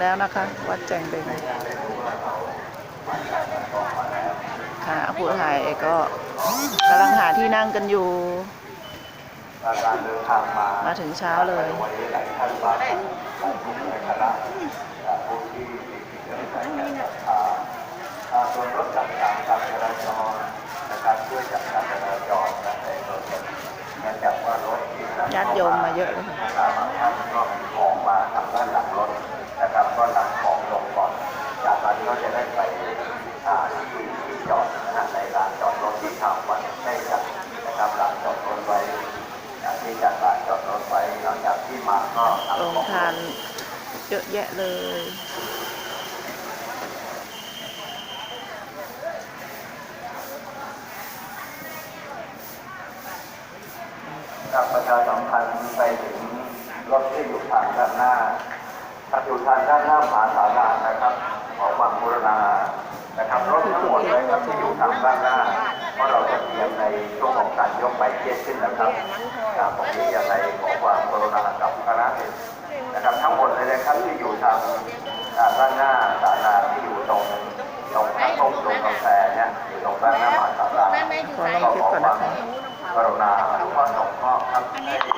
แล้วนะคะ วัดแจงเบงค่ะผู้ถ่ายก็กำลังหาที่นั่งกันอยู่ มาถึงเช้าเลยย้อสายการศรัทธาอ่าส่วนรถจักรยานการจราจรนะครับช่วยจัดการจราจรในรถเนื่องจากว่ารถที่ญาติโยมมาเยอะเลยค่ะ จอดนะในลานจอดรถที่ทางวัดใกล้กันนะครับลานจอดรถไว้ที่จัดลานจอดรถไว้หลังจากที่มาก็นำโรงทานเยอะแยะเลยกับประชาสัมพันธ์ไปถึงรถที่อยู่ทางด้านหน้าถ้าอยู่ทางด้านหน้ามหาสารานะครับ ทำรถทั้งหมดเลยครับที่อยู่ทางด้านหน้าเพราะเราจะเตรียมในช่วงของการยกใบเทียนขึ้นนะครับตามปกติอย่างไรขอความกรุณากับคณะเองนะครับทั้งหมดเลยนะครับที่อยู่ทางด้านหน้าศาลาที่อยู่ตรงตรงทางตรงตรงกาแฟเนี่ยอตรงด้านหน้ามาศาลาก็ขอความกรุาอนุเคราะห์สงเคราะครับ